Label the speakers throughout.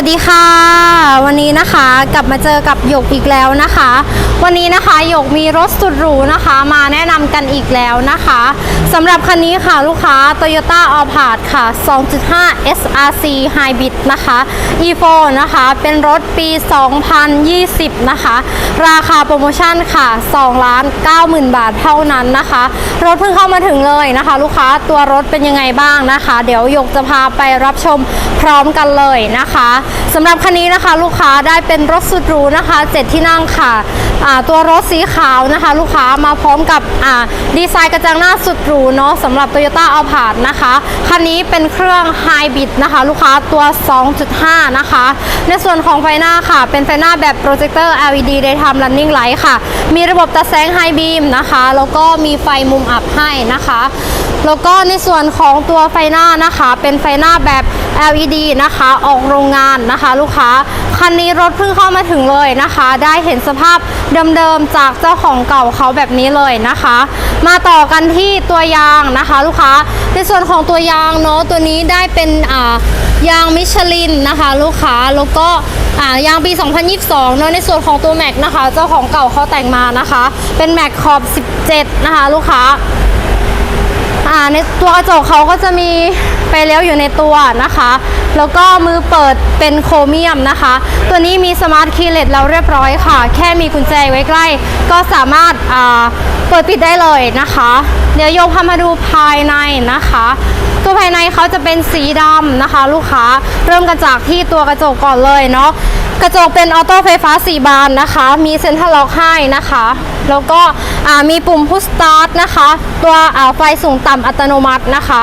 Speaker 1: วัสดีค่ะ วันนี้นะคะกลับมาเจอกับหยกอีกแล้วนะคะ วันนี้นะคะหยกมีรถสุดหรูนะคะ มาแนะนำกันอีกแล้วนะคะ สำหรับคันนี้ค่ะลูกค้า Toyota a l p a r d ค่ะ 2.5 SRC Hybrid นะคะ e4 นะคะ เป็นรถปี 2020 นะคะ ราคาโปรโมชั่นค่ะ2ล้าน90,000 บาทเท่านั้นนะคะ รถเพิ่งเข้ามาถึงเลยนะคะ ลูกค้าตัวรถเป็นยังไงบ้างนะคะ เดี๋ยวหยกจะพาไปรับชมพร้อมกันเลยนะคะสำหรับคันนี้นะคะ ลูกค้าได้เป็นรถสุดหรูนะคะ7ที่นั่งค่ะตัวรถสีขาวนะคะ ลูกค้ามาพร้อมกับดีไซน์กระจังหน้าสุดหรูเนาะสำหรับ Toyota a l p a r d นะคะ คันนี้เป็นเครื่อง Hybrid นะคะ ลูกค้าตัว 2.5 นะคะ ในส่วนของไฟหน้าค่ะ เป็นไฟหน้าแบบโปรเจคเตอร์ LED Daytime Running Light ค่ะ มีระบบตัดแสง High Beam นะคะ แล้วก็มีไฟมุมอับให้นะคะ แล้วก็ในส่วนของตัวไฟหน้านะคะ เป็นไฟหน้าแบบ LED นะคะ ออกโรงงานนะคะ ลูกค้าคันนี้รถเพิ่งเข้ามาถึงเลยนะคะ ได้เห็นสภาพเดิมๆจากเจ้าของเก่าเขาแบบนี้เลยนะคะ มาต่อกันที่ตัวยางนะคะ ลูกค้าในส่วนของตัวยางเนาะตัวนี้ได้เป็นอ่ายางมิชลินนะคะ ลูกค้าแล้วก็อ่ายางปี 2022 เนาะในส่วนของตัวแม็กนะคะ เจ้าของเก่าเขาแต่งมานะคะ เป็นแม็กขอบ 17 นะคะ ลูกค้า อ่าในตัวกระจกเขาก็จะมีไฟเลี้ยวอยู่ในตัวนะคะ แล้วก็มือเปิดเป็นโครเมียมนะคะ ตัวนี้มีสมาร์ทคีย์เลสแล้วเรียบร้อยค่ะ แค่มีกุญแจไว้ใกล้ ก็สามารถอ่าเปิดปิดได้เลยนะคะ เดี๋ยวโยกพามาดูภายในนะคะตัวภายในเขาจะเป็นสีดำนะคะ ลูกค้าเริ่มกันจากที่ตัวกระจกก่อนเลยเนาะกระจกเป็นออโต้ไฟฟ้า 4 บานนะคะ มีเซ็นทรัลล็อกให้นะคะ แล้วก็มีปุ่มพุชสตาร์ทนะคะ ตัวไฟสูงต่ำอัตโนมัตินะคะ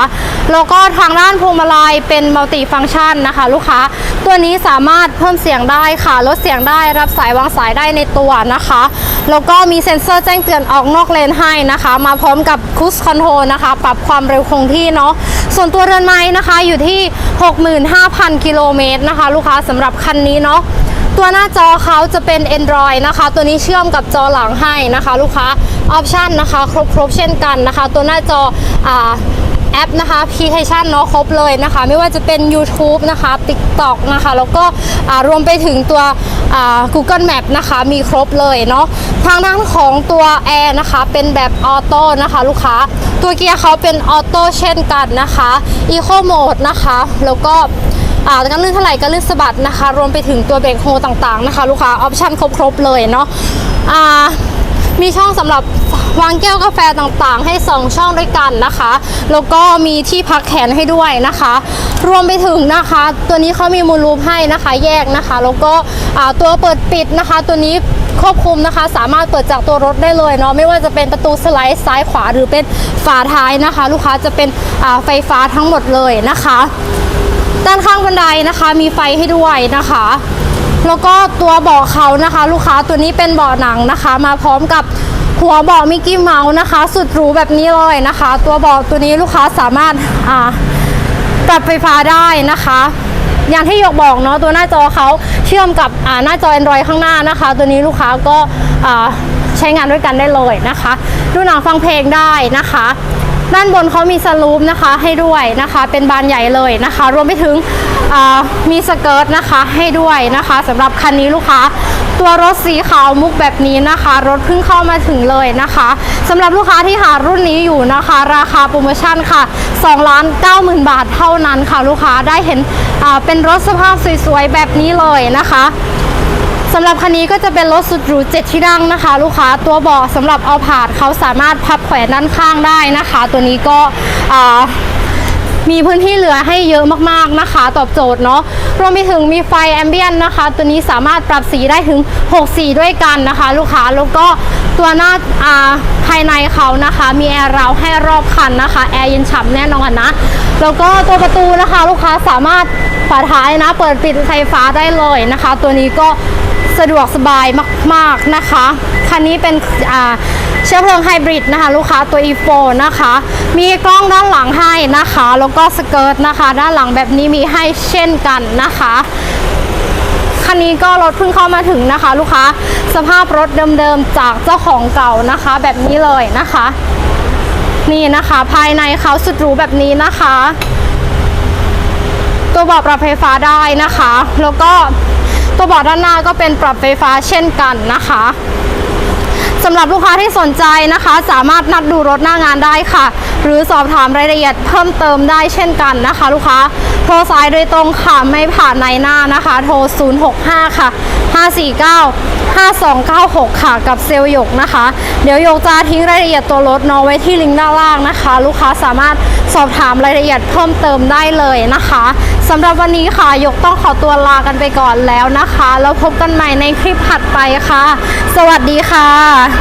Speaker 1: แล้วก็ทางด้านพวงมาลัยเป็นมัลติฟังก์ชันนะคะ ลูกค้า ตัวนี้สามารถเพิ่มเสียงได้ค่ะ ลดเสียงได้รับสายวางสายได้ในตัวนะคะ แล้วก็มีเซ็นเซอร์แจ้งเตือนออกนอกเลนให้นะคะ มาพร้อมกับคูสคอนโทรนะคะ ปรับความเร็วคงที่เนาะส่วนตัวเรือนไม้นะคะอยู่ที่ 65,000 กิโลเมตรนะคะ ลูกค้าสำหรับคันนี้เนาะ ตัวหน้าจอเขาจะเป็น Android นะคะ ตัวนี้เชื่อมกับจอหลังให้นะคะ ลูกค้าออปชันนะคะครบครบเช่นกันนะคะ ตัวหน้าจออ่าแอปนะคะพลิเคชันเนาะครบเลยนะคะ ไม่ว่าจะเป็น YouTube นะคะ TikTok นะคะ แล้วก็รวมไปถึงตัว Google Map นะคะมีครบเลยเนาะทางด้านของตัวแอร์นะคะเป็นแบบออโต้นะคะลูกค้า ตัวเกียร์เขาเป็นออโต้เช่นกันนะคะ Eco Mode นะคะ แล้วก็ อ่าการลื่นเท่าไหร่ก็ลื่นสะบัดนะคะ รวมไปถึงตัวเบรกโฮต่างๆนะคะ ลูกค้าออปชั่นครบๆเลยเนาะอ่ามีช่องสำหรับวางแก้วกาแฟต่างๆ ให้ 2 ช่องด้วยกันนะคะ แล้วก็มีที่พักแขนให้ด้วยนะคะ รวมไปถึงนะคะ ตัวนี้เขามีมูลรูปให้นะคะ แยกนะคะ แล้วก็อ่าตัวเปิดปิดนะคะ ตัวนี้ควบคุมนะคะ สามารถเปิดจากตัวรถได้เลยเนาะไม่ว่าจะเป็นประตูสไลด์ซ้ายขวาหรือเป็นฝาท้ายนะคะ ลูกค้าจะเป็นอ่าไฟฟ้าทั้งหมดเลยนะคะ ด้านข้างบันไดนะคะ มีไฟให้ด้วยนะคะ แล้วก็ตัวเบาะเขานะคะ ลูกค้าตัวนี้เป็นเบาะหนังนะคะ มาพร้อมกับหัวเบาะมิกกี้เมาส์นะคะ สุดหรูแบบนี้เลยนะคะ ตัวเบาะตัวนี้ลูกค้าสามารถอ่าปรับไฟฟ้าได้นะคะอย่างที่หยกบอกเนาะตัวหน้าจอเขาเชื่อมกับอ่าหน้าจอ Android ข้างหน้านะคะ ตัวนี้ลูกค้าก็อ่าใช้งานด้วยกันได้เลยนะคะ ดูหนังฟังเพลงได้นะคะ ด้านบนเขามีสลูปนะคะให้ด้วยนะคะ เป็นบานใหญ่เลยนะคะ รวมไปถึงมีสเกิร์ตนะคะให้ด้วยนะคะสำหรับคันนี้ลูกค้า ตัวรถสีขาวมุกแบบนี้นะคะ รถเพิ่งเข้ามาถึงเลยนะคะสำหรับลูกค้าที่หารุ่นนี้อยู่นะคะ ราคาโปรโมชั่นค่ะ2ล้าน90,000 บาทเท่านั้นค่ะ ลูกค้าได้เห็นเป็นรถสภาพสวยๆแบบนี้เลยนะคะ สำหรับคันนี้ก็จะเป็นรถสุดหรู7ที่นั่งนะคะ ลูกค้าตัวเบาะสำหรับเอาผาดเขาสามารถพับแขวนด้านข้างได้นะคะ ตัวนี้ก็มีพื้นที่เหลือให้เยอะมากๆนะคะ ตอบโจทย์เนาะรวมไปถึงมีไฟแอมเบียนนะคะ ตัวนี้สามารถปรับสีได้ถึง 6 สีด้วยกันนะคะ ลูกค้าแล้วก็ตัวหน้าอ่าภายในเขานะคะ มีแอร์ราวให้รอบคันนะคะแอร์เย็นฉ่ำแน่นอนนะแล้วก็ตัวประตูนะคะ ลูกค้าสามารถฝาท้ายนะ เปิดปิดไฟฟ้าได้เลยนะคะ ตัวนี้ก็ สะดวกสบายมาก ๆ นะคะ คันนี้เป็นอ่าเชื้อเพลิงไฮบริดนะคะ ลูกค้าตัว e4 นะคะ มีกล้องด้านหลังให้นะคะ แล้วก็สเกิร์ตนะคะ ด้านหลังแบบนี้มีให้เช่นกันนะคะคันนี้ก็รถเพิ่งเข้ามาถึงนะคะ ลูกค้าสภาพรถเดิมๆจากเจ้าของเก่านะคะ แบบนี้เลยนะคะ นี่นะคะภายในเขาสุดหรูแบบนี้นะคะ ตัวบาะปรับไฟฟ้าได้นะคะ แล้วก็ ตัวเบาะด้านหน้าก็เป็นปรับไฟฟ้าเช่นกันนะคะสำหรับลูกค้าที่สนใจนะคะ สามารถนัดดูรถหน้างานได้ค่ะ หรือสอบถามรายละเอียดเพิ่มเติมได้เช่นกันนะคะ ลูกค้าโทรสายโดยตรงค่ะไม่ผ่านในหน้านะคะ โทร 065 ค่ะ 549 5296 ค่ะกับเซลล์หยกนะคะ เดี๋ยวหยกจะทิ้งรายละเอียดตัวรถเนอไว้ที่ลิงก์ด้านล่างนะคะ ลูกค้าสามารถสอบถามรายละเอียดเพิ่มเติมได้เลยนะคะสำหรับวันนี้ค่ะหยกต้องขอตัวลากันไปก่อนแล้วนะคะ แล้วพบกันใหม่ในคลิปถัดไปค่ะ สวัสดีค่ะ